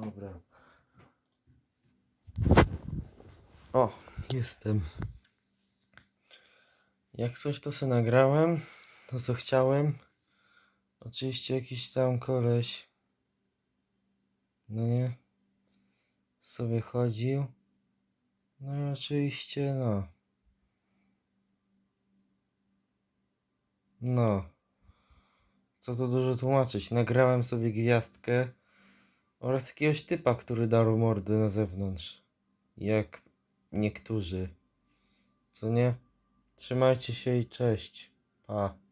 Dobra. O, jestem. Jak coś to se nagrałem, to co chciałem. Oczywiście jakiś tam koleś. No nie. Sobie chodził. No i oczywiście no. No. Co tu dużo tłumaczyć. Nagrałem sobie gwiazdkę oraz jakiegoś typa, który darł mordy na zewnątrz. Jak niektórzy. Co nie? Trzymajcie się i cześć. Pa.